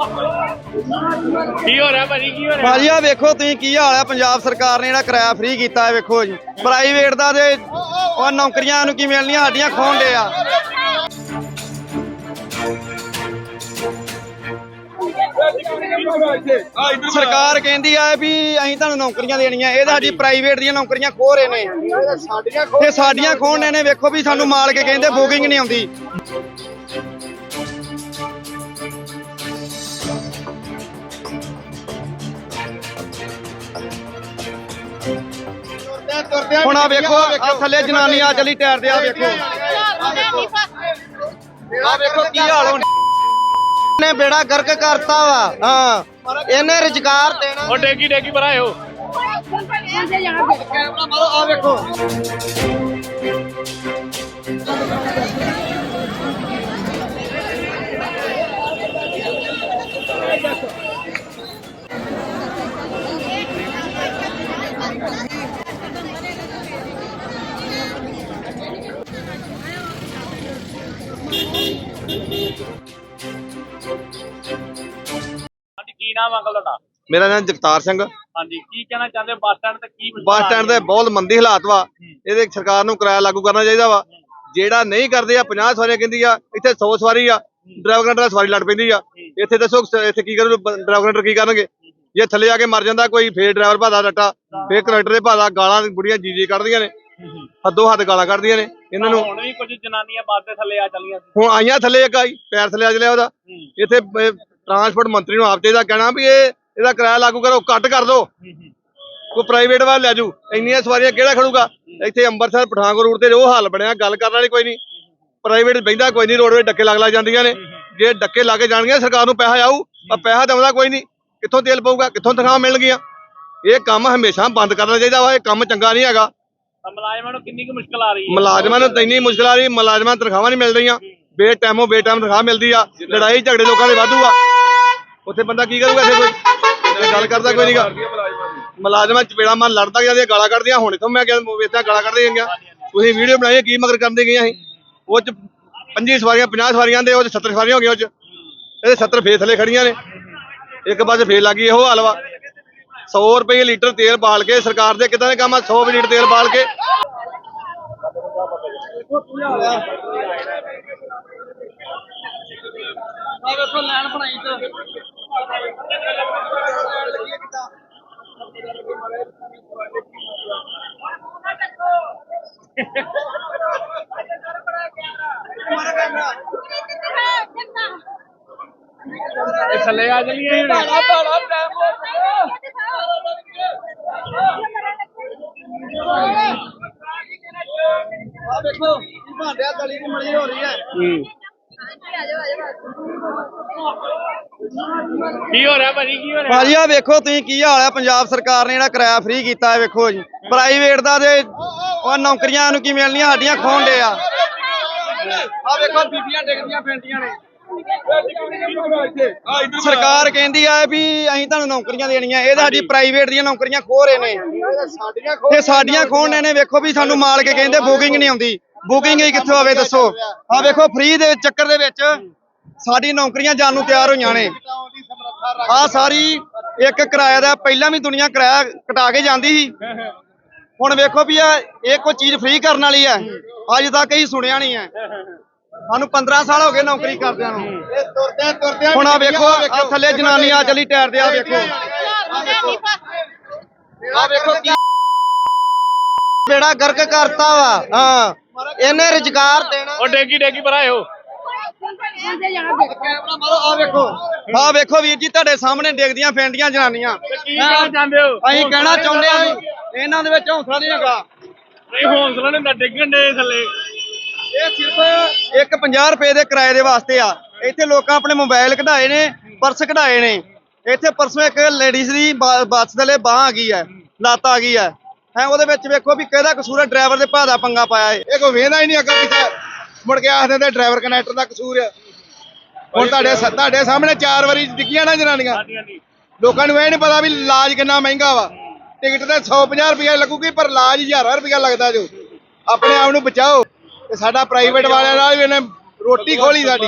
ਕੀ ਹੋ ਰਿਹਾ ਭਾਜੀ, ਕੀ ਹੋ ਰਿਹਾ? ਭਾਜੀ ਆ ਵੇਖੋ ਤੁਸੀਂ ਕੀ ਹਾਲ ਹੈ ਪੰਜਾਬ ਸਰਕਾਰ ਨੇ ਜਿਹੜਾ ਕਿਰਾਇਆ ਫ੍ਰੀ ਕੀਤਾ ਹੈ, ਵੇਖੋ ਜੀ। ਪ੍ਰਾਈਵੇਟ ਦਾ ਤੇ ਉਹ ਨੌਕਰੀਆਂ ਨੂੰ ਕੀ ਮਿਲਣੀਆਂ, ਸਾਡੀਆਂ ਖੋਣ ਦੇ ਆ। ਸਰਕਾਰ ਕਹਿੰਦੀ ਆ ਵੀ ਅਸੀਂ ਤੁਹਾਨੂੰ ਨੌਕਰੀਆਂ ਦੇਣੀਆਂ। ਇਹ ਤਾਂ ਸਾਡੀ ਪ੍ਰਾਈਵੇਟ ਦੀਆਂ ਨੌਕਰੀਆਂ ਖੋ ਰਹੇ ਨੇ। ਤੇ ਸਾਡੀਆਂ ਖੋਣ ਨੇ, ਵੇਖੋ ਵੀ ਸਾਨੂੰ ਮਾਲ ਕੇ ਕਹਿੰਦੇ ਬੁਕਿੰਗ ਨਹੀਂ ਆਉਂਦੀ। ਹੁਣ ਆ ਵੇਖੋ ਆ ਥੱਲੇ ਜਨਾਨੀ ਆ ਚਲੀ ਟਾਇਰ ਤੇ ਆ ਵੇਖੋ ਆ ਵੇਖੋ ਕੀ ਹਾਲ ਹੋਣ। ਨੇ ਬੇੜਾ ਗਰਕ ਕਰਤਾ ਵਾ ਹਾਂ। ਇਹਨੇ ਰੁਜ਼ਗਾਰ ਦੇਣਾ। ਉਹ ਡੇਗੀ ਡੇਗੀ ਪਰ ਆਇਓ। ਕੈਮਰਾ ਮਾਰੋ ਆ ਵੇਖੋ। ਕੀ ਨਾਮ ਅੰਕਲ ਤੁਹਾਡਾ? ਮੇਰਾ ਨਾਮ ਜਗਤਾਰ ਸਿੰਘ ਹਾਂਜੀ ਕੀ ਕਹਿਣਾ ਚਾਹੁੰਦੇ ਬੱਸ ਸਟੈਂਡ ਤੇ ਕੀ ਬੱਸ ਸਟੈਂਡ ਦੇ ਬਹੁਤ ਮੰਦੀ ਹਾਲਾਤ ਵਾ। ਇਹਦੇ ਸਰਕਾਰ ਨੂੰ ਕਿਰਾਇਆ ਲਾਗੂ ਕਰਨਾ ਚਾਹੀਦਾ ਵਾ। ਜਿਹੜਾ ਨਹੀਂ ਕਰਦੇ ਆ 50 ਸਵਾਰੀਆਂ ਕਹਿੰਦੀ ਆ ਇੱਥੇ 100 ਸਵਾਰੀ ਆ ਡਰਾਈਵਰ ਕੰਡਕਟਰ ਸਵਾਰੀ ਲੜ ਪੈਂਦੀ ਆ। ਇੱਥੇ ਦੱਸੋ ਇੱਥੇ ਕੀ ਕਰੂ ਡਰਾਈਵਰ ਕੰਡਕਟਰ ਕੀ ਕਰਨਗੇ? ਜੇ ਥੱਲੇ ਆ ਕੇ ਮਰ ਜਾਂਦਾ ਕੋਈ ਫੇਰ ਡਰਾਈਵਰ ਭਾਦਾ ਰੱਟਾ ਫੇਰ ਕੰਡਕਟਰ ਦੇ ਭਾਦਾ ਗਾਲਾਂ ਬੁੜੀਆਂ ਜੀ ਜੀ ਕੱਢਦੀਆਂ ਨੇ। ਹੱਦੋਂ ਹੱਦ ਗਾਲਾਂ ਕੱਢਦੀਆਂ ਨੇ। ਇਹਨਾਂ ਨੂੰ ਹੁਣ ਵੀ ਕੁਝ ਜਨਾਨੀਆਂ ਬੱਸ ਦੇ ਥੱਲੇ ਆ ਚਲੀਆਂ ਹੁਣ ਆਈਆਂ ਥੱਲੇ ਇੱਕ ਆਈ ਪੈਰ ਥੱਲੇ ਆ ਚਲਿਆ ਉਹਦਾ। ਇੱਥੇ ਟਰਾਂਸਪੋਰਟ ਮੰਤਰੀ ਨੂੰ ਆਪ ਚਾਹੀਦਾ ਕਹਿਣਾ ਵੀ ਇਹ ਇਹਦਾ ਕਿਰਾਇਆ ਲਾਗੂ ਕਰੋ ਕੱਟ ਕਰ ਦਿਓ ਕੋਈ ਪ੍ਰਾਈਵੇਟ ਵੱਲ ਲੈ ਜੂ ਇੰਨੀਆਂ ਸਵਾਰੀਆਂ ਕਿਹੜਾ ਖੜੂਗਾ? ਇੱਥੇ ਅੰਮ੍ਰਿਤਸਰ ਪਠਾਨਕੋਟ ਰੂਟ ਤੇ ਉਹ ਹਾਲ ਬਣਿਆ ਗੱਲ ਕਰਨ ਵਾਲੀ ਕੋਈ ਨਹੀਂ। ਪ੍ਰਾਈਵੇਟ ਬੈਂਦਾ ਕੋਈ ਨਹੀਂ ਰੋਡਵੇ ਡੱਕੇ ਲੱਗ ਲੱਗ ਜਾਂਦੀਆਂ ਨੇ। ਜੇ ਡੱਕੇ ਲਾ ਕੇ ਜਾਣਗੀਆਂ ਸਰਕਾਰ ਨੂੰ ਪੈਸਾ ਆਊ ਪਰ ਪੈਸਾ ਦੇਉਂਦਾ ਕੋਈ ਨਹੀਂ। ਕਿੱਥੋਂ ਤੇਲ ਪਊਗਾ ਕਿੱਥੋਂ ਤਨਖਾਹ ਮਿਲਣਗੀਆਂ? ਇਹ ਕੰਮ ਹਮੇਸ਼ਾ ਬੰਦ ਕਰਨਾ ਚਾਹੀਦਾ ਵਾ ਇਹ ਕੰਮ ਚੰਗਾ ਨਹੀਂ ਹੈਗਾ। ਮੁਲਾਜ਼ਮਾਂ ਨੂੰ ਕਿੰਨੀ ਕੁ ਮੁਸ਼ਕਲ ਆ ਰਹੀ ਹੈ? ਮੁਲਾਜ਼ਮਾਂ ਨੂੰ ਤਾਂ ਇੰਨੀ ਮੁਸ਼ਕਲ ਆ ਰਹੀ ਮੁਲਾਜ਼ਮਾਂ ਤਨਖਾਹਾਂ ਨਹੀਂ ਮਿਲ ਰਹੀਆਂ। ਬੇ ਟਾਈਮੋ ਬੇ ਟਾਈਮ ਤਨਖਾਹ ਮਿਲਦੀ ਆ। ਲੜਾਈ ਝਗੜੇ ਲੋਕਾਂ ਦੇ ਵਾਧੂ ਆ। ਉੱਥੇ ਬੰਦਾ ਕੀ ਕਰੂਗਾ ਇੱਥੇ ਕੋਈ ਗੱਲ ਕਰਦਾ ਕੋਈ ਨਹੀਂਗਾ ਮੁਲਾਜ਼ਮਾਂ ਚਪੇੜਾ ਮਾਰ ਲੜਦਾ ਜਾਂਦੀਆਂ ਗਾਲਾਂ ਕੱਢਦੀਆਂ, ਹੁਣ ਇਥੋਂ ਮੈਂ ਕਿਹਾ ਵੇਚਾਂ ਗਾਲਾਂ ਕੱਢਦੀਆਂ ਗਈਆਂ। ਤੁਸੀਂ ਵੀਡੀਓ ਬਣਾਈ, ਕੀ ਮਗਰ ਕਰਦੇ ਗਈਆਂ ਸੀ? ਉਹ ਚ 25 ਸਵਾਰੀਆਂ 50 ਸਵਾਰੀਆਂ ਦੇ, ਉਹ ਚ 70 ਸਵਾਰੀਆਂ ਹੋ ਗਈਆਂ ਉਹ ਚ। ਇਹਦੇ 70 ਫੇਰ ਥੱਲੇ ਖੜੀਆਂ ਨੇ। ਇੱਕ ਪਾਸੇ ਫੇਰ ਲੱਗੀ ਇਹੋ ਹਾਲ ਵਾ 100 ਰੁਪਏ ਲੀਟਰ ਤੇਲ ਬਾਲ ਕੇ, ਸਰਕਾਰ ਦੇ ਕਿਦਾਂ ਦੇ ਕੰਮ ਆ? 100 ਲੀਟਰ ਤੇਲ ਬਾਲ ਕੇ। ਆ ਵੇਖੋ ਲੈਣ ਬਣਾਈ ਤੇ। ਇਹ ਥੱਲੇ ਆ ਚਲੀਆਂ ਹੁਣ ਆ ਵੇਖੋ ਭਾਂਡਿਆ ਗਲੀ ਦੀ ਮੜੀ ਹੋ ਰਹੀ ਹੈ। ਕੀ ਹੋ ਰਿਹਾ ਭਾਜੀ, ਕੀ ਹੋ ਰਿਹਾ? ਭਾਜੀ ਆ ਵੇਖੋ ਤੁਸੀਂ ਕੀ ਹਾਲ ਹੈ ਪੰਜਾਬ ਸਰਕਾਰ ਨੇ ਜਿਹੜਾ ਕਿਰਾਇਆ ਫ੍ਰੀ ਕੀਤਾ ਹੈ, ਵੇਖੋ ਜੀ। ਪ੍ਰਾਈਵੇਟ ਦਾ ਤੇ ਉਹ ਨੌਕਰੀਆਂ ਨੂੰ ਕੀ ਮਿਲਣੀਆਂ, ਸਾਡੀਆਂ ਖੋਣ ਦੇ ਆ। ਆ ਵੇਖੋ, ਬੀਬੀਆਂ ਡਿੱਗਦੀਆਂ ਫਿਰਦੀਆਂ ਨੇ। ਸਰਕਾਰ ਕਹਿੰਦੀ ਆ ਵੀ ਅਸੀਂ ਤੁਹਾਨੂੰ ਨੌਕਰੀਆਂ ਦੇਣੀਆਂ। ਇਹ ਤਾਂ ਸਾਡੀ ਪ੍ਰਾਈਵੇਟ ਦੀਆਂ ਨੌਕਰੀਆਂ ਖੋ ਰਹੇ ਨੇ। ਤੇ ਸਾਡੀਆਂ ਖੋਣ ਨੇ ਵੇਖੋ ਵੀ ਸਾਨੂੰ ਮਾਲ ਕੇ ਕਹਿੰਦੇ ਬੁਕਿੰਗ ਨਹੀਂ ਆਉਂਦੀ। ਬੁਕਿੰਗ ਹੀ ਕਿੱਥੋਂ ਆਵੇ ਦੱਸੋ। ਆ ਵੇਖੋ ਫ੍ਰੀ ਦੇ ਚੱਕਰ ਦੇ ਵਿੱਚ ਸਾਡੀ ਨੌਕਰੀਆਂ ਜਾਣ ਨੂੰ ਤਿਆਰ ਹੋਈਆਂ ਨੇ। ਆ ਸਾਰੀ ਇੱਕ ਕਿਰਾਇਆ ਦਾ, ਪਹਿਲਾਂ ਵੀ ਦੁਨੀਆ ਕਿਰਾਇਆ ਕਟਾ ਕੇ ਜਾਂਦੀ ਸੀ। ਹੁਣ ਵੇਖੋ ਵੀ ਇਹ ਕੋਈ ਚੀਜ਼ ਫ੍ਰੀ ਕਰਨ ਵਾਲੀ ਹੈ। ਅੱਜ ਤੱਕ ਹੀ ਸੁਣਿਆ ਨਹੀਂ ਹੈ। ਸਾਨੂੰ 15 ਸਾਲ ਹੋ ਗਏ ਨੌਕਰੀ ਕਰਦਿਆਂ ਨੂੰ। ਤੁਰਦੇ ਤੁਰਦੇ ਹੁਣ ਆ ਵੇਖੋ, ਆ ਥੱਲੇ ਜਨਾਨੀ ਆ ਚਲੀ ਟਾਇਰ ਤੇ ਆ ਵੇਖੋ। ਆ ਵੇਖੋ ਕੀ ਬੇੜਾ ਗਰਕ ਕਰਤਾ ਵਾ। ਹਾਂ। ਇਹਨੇ ਰੁਜ਼ਗਾਰ ਦੇਣਾ। ਉਹ ਡੇਗੀ ਡੇਗੀ ਪਰ ਆ ਵੇਖੋ ਵੀਰ ਜੀ ਤੁਹਾਡੇ ਸਾਹਮਣੇ ਡਿੱਗਦੀਆਂ ਫੈਂਡੀਆਂ ਜਨਾਨੀਆਂ। ਕੀ ਕਹਿਣਾ ਚਾਹੁੰਦੇ ਹੋ? ਅਸੀਂ ਕਹਿਣਾ ਚਾਹੁੰਦੇ ਆ ਵੀ ਇਹਨਾਂ ਦੇ ਵਿੱਚ ਹੌਸਲਾ ਨਹੀਂ ਹੈਗਾ। ਨਹੀਂ ਹੌਸਲਾ ਨਹੀਂ ਹੁੰਦਾ ਡਿੱਗਣ ਦੇ ਥੱਲੇ। ਇਹ ਸਿਰਫ ਇੱਕ 50 ਰੁਪਏ ਦੇ ਕਿਰਾਏ ਦੇ ਵਾਸਤੇ ਆ। ਇੱਥੇ ਲੋਕਾਂ ਆਪਣੇ ਮੋਬਾਈਲ ਕਢਾਏ ਨੇ ਪਰਸ ਕਢਾਏ ਨੇ। ਇੱਥੇ ਪਰਸੋਂ ਇੱਕ ਲੇਡੀਜ਼ ਦੀ ਬੱਸ ਥੱਲੇ ਬਾਹ ਆ ਗਈ ਹੈ ਲੱਤ ਆ ਗਈ ਹੈ। ਹੈ ਉਹਦੇ ਵਿੱਚ ਵੇਖੋ ਵੀ ਕਿਹਦਾ ਕਸੂਰ ਹੈ ਡਰਾਈਵਰ ਦੇ ਭਾਅ ਦਾ ਪੰਗਾ ਪਾਇਆ ਏ ਇਹ ਕੋਈ ਵੇਹਦਾ ਹੀ ਨਹੀਂ ਅੱਗਾ ਪਿੱਛੇ ਮੁੜ ਕੇ ਆਖਦੇ ਤੇ ਡਰਾਈਵਰ ਕਨੈਕਟਰ ਦਾ ਕਸੂਰ ਹੈ ਹੁਣ ਤੁਹਾਡੇ ਤੁਹਾਡੇ ਸਾਹਮਣੇ ਚਾਰ ਵਾਰੀ ਡਿੱਗੀਆਂ ਨਾ ਜਨਾਨੀਆਂ। ਲੋਕਾਂ ਨੂੰ ਇਹ ਨਹੀਂ ਪਤਾ ਵੀ ਇਲਾਜ ਕਿੰਨਾ ਮਹਿੰਗਾ ਵਾ। ਟਿਕਟ ਤੇ 150 ਰੁਪਏ ਲੱਗੂਗੀ ਪਰ ਇਲਾਜ ਹਜ਼ਾਰਾਂ ਰੁਪਏ ਲੱਗਦਾ ਜੋ। ਆਪਣੇ ਆਪ ਨੂੰ ਬਚਾਓ। ਤੇ ਸਾਡਾ ਪ੍ਰਾਈਵੇਟ ਵਾਲਿਆਂ ਨਾਲ ਵੀ ਇਹਨੇ ਰੋਟੀ ਖੋਲੀ ਸਾਡੀ।